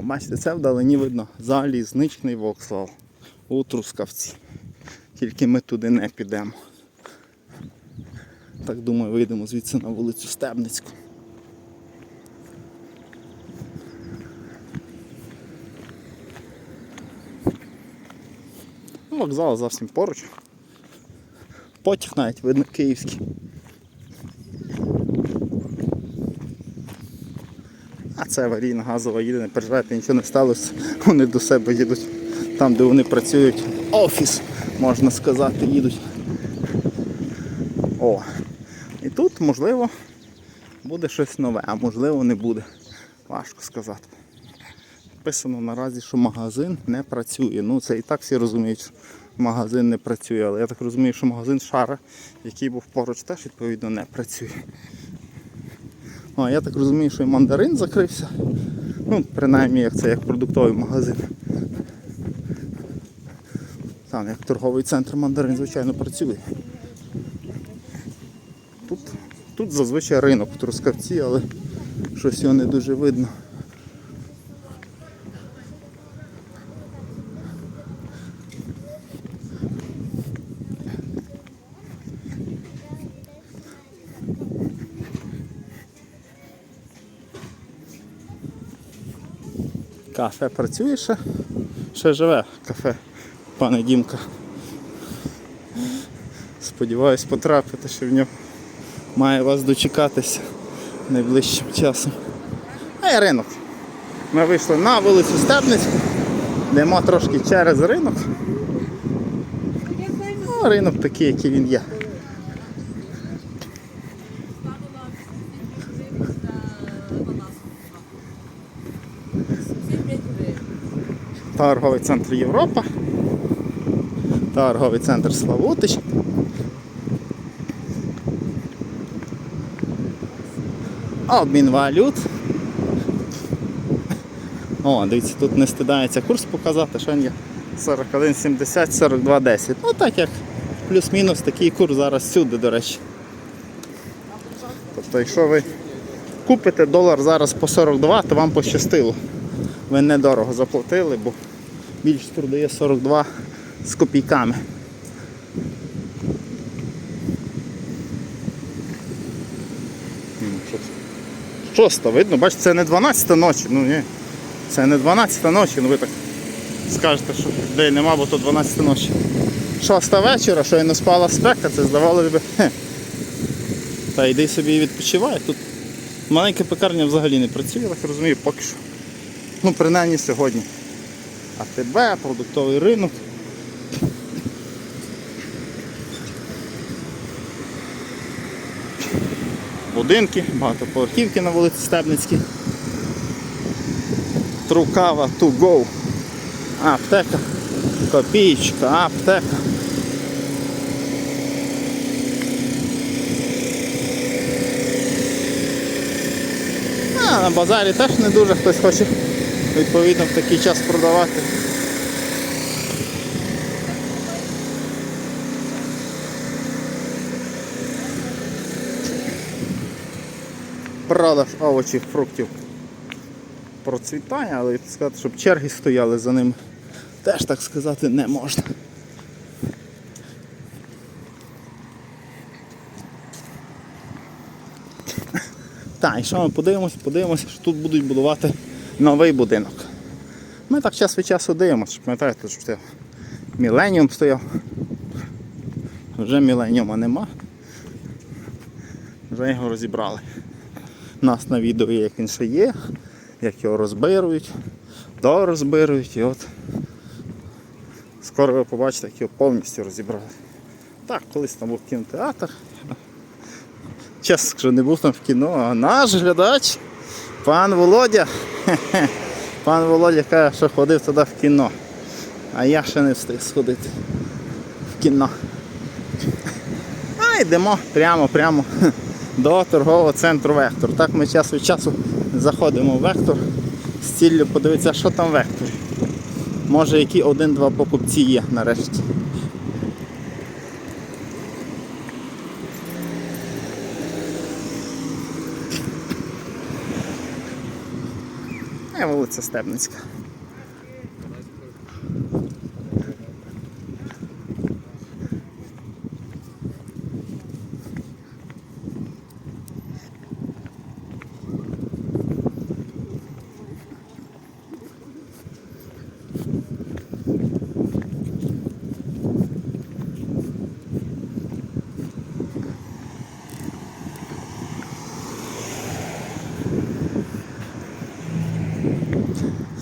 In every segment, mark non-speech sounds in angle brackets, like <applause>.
О, бачите, це вдалині видно залізничний вокзал у Трускавці. Тільки ми туди не підемо. Так думаю, вийдемо звідси на вулицю Стебницьку. Ну, Вокзал зовсім поруч. Потяг навіть видно київський. Це аварійна газова їде, не переживайте, нічого не сталося. <laughs> Вони до себе їдуть там, де вони працюють. Офіс, можна сказати, їдуть. О. І тут, можливо, буде щось нове, а можливо не буде. Важко сказати. Написано наразі, що магазин не працює. Ну це і так всі розуміють, що магазин не працює, але я так розумію, що магазин Шара, який був поруч, теж відповідно не працює. А я так розумію, що і мандарин закрився. Ну, принаймні, як це як продуктовий магазин. Там як торговий центр мандарин, звичайно, працює. Тут, тут зазвичай ринок в Трускавці, але щось його не дуже видно. Кафе працює ще? Ще живе кафе, пане Дімка. Сподіваюсь потрапити, що в нього має вас дочекатися найближчим часом. А і ринок. Ми вийшли на вулицю Степницьку, йдемо трошки через ринок. Ну, ринок такий, який він є. Торговий центр Європа. Торговий центр Славутич. Обмін валют. О, дивіться, тут не стидається курс показати, що він є 41,70, 42,10. Ну так як плюс-мінус такий курс зараз всюди, до речі. Тобто, якщо ви купите долар зараз по 42, то вам пощастило. Ви недорого заплатили, бо більш продає 42 з копійками. Шоста, видно, бачите, це не 12 ночі, ну ні. Це не 12 ночі, ну ви так скажете, що людей нема, бо то 12 ночі. Шоста вечора, що я не спала спека, це здавалося б. Хе. Та йди собі і відпочивай. Тут маленька пекарня взагалі не працює, я так розумію, поки що. Ну, принаймні сьогодні. АТБ, продуктовий ринок. Будинки, багатоповерхівки на вулиці Стебницькій. Трукава to go. Аптека. Копієчка, аптека. А, на базарі теж не дуже хтось хоче відповідно в такий час продавати. Продаж овочів, фруктів процвітає, але сказати, щоб черги стояли за ним, теж так сказати не можна. Так, і що ми подивимося? Подивимося, що тут будуть будувати новий будинок. Ми так час від часу дивимося, пам'ятаєте, що це Міленіум стояв. Вже міленіума нема. Вже його розібрали. Нас на відео є, як він ще є, як його розбирують, дорозбирують і от скоро ви побачите, як його повністю розібрали. Так, колись там був кінотеатр. Чесно скажу, не був там в кіно, а наш глядач, пан Володя. <laughs> Пан Володя каже, що ходив туди в кіно. А я ще не встиг сходити в кіно. А йдемо прямо, прямо <laughs> до торгового центру Вектор. Так ми час від часу заходимо в Вектор з ціллю подивитися, що там в Векторі. Може які один-два покупці є нарешті. Вулиця Стебницька.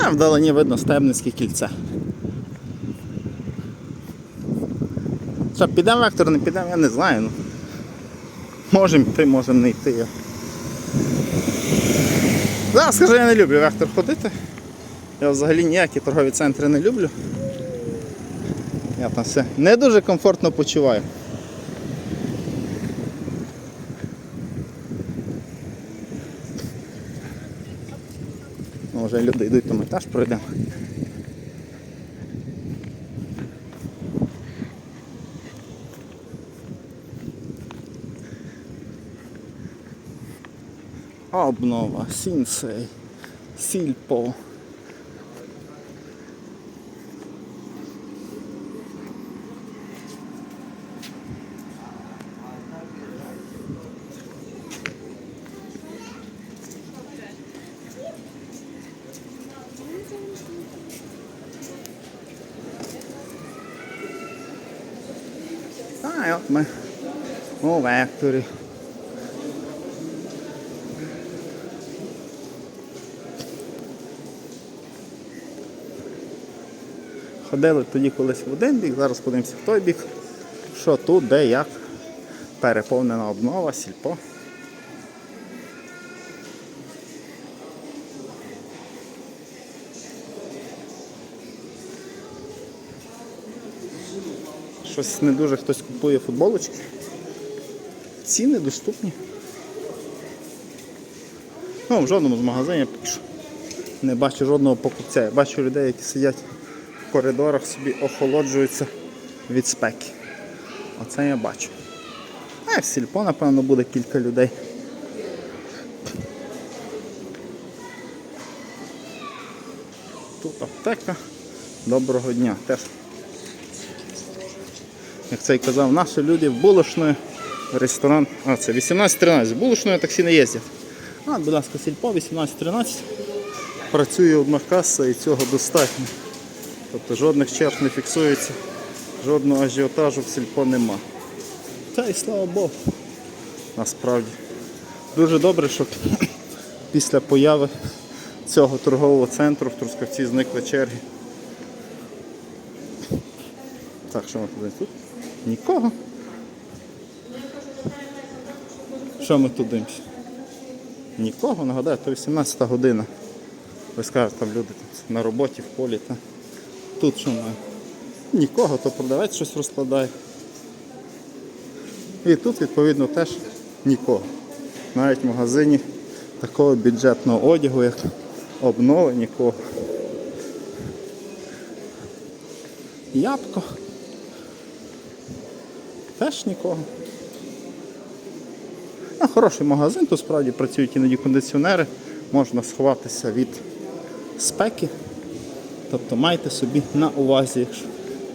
А вдалині видно Стебницьке кільце. Що, підемо вектор, не підемо, я не знаю. Ну. Можемо йти, можемо не йти. Зараз скажу, я не люблю вектор ходити. Я взагалі ніякі торгові центри не люблю. Я там все не дуже комфортно почуваю. Вже люди йдуть, то ми теж пройдемо. Обнова, сінсей, сільпо. Ми у векторі. Ходили тоді колись в один бік, зараз подивимося в той бік. Що тут, де, як. Переповнена обнова, сільпо. Щось не дуже хтось купує футболочки. Ціни доступні. Ну, в жодному з магазинів не бачу жодного покупця. Я бачу людей, які сидять в коридорах, собі охолоджуються від спеки. Оце я бачу. А в сільпо, напевно, буде кілька людей. Тут аптека. Доброго дня. Теж як це й казав, наші люди в булочної ресторан. А, це 18-13. В булочної таксі не їздять. А, будь ласка, сільпо 18-13. Працює одна каса і цього достатньо. Тобто жодних черг не фіксується, жодного ажіотажу в сільпо нема. Та і слава Богу. Насправді. Дуже добре, що після появи цього торгового центру в Трускавці зникли черги. Так, що ми туди тут? Нікого. Що ми тут дивимося? Нікого, нагадаю, то 18 година. Ви скажете, там люди тут на роботі, в полі. Та. Тут що ми? Нікого, то продавець щось розкладає. І тут, відповідно, теж нікого. Навіть в магазині такого бюджетного одягу, як обнова, нікого. Ябко. Теж нікого. А, хороший магазин, тут справді працюють іноді кондиціонери, можна сховатися від спеки. Тобто майте собі на увазі, якщо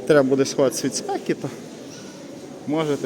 треба буде сховатися від спеки, то можете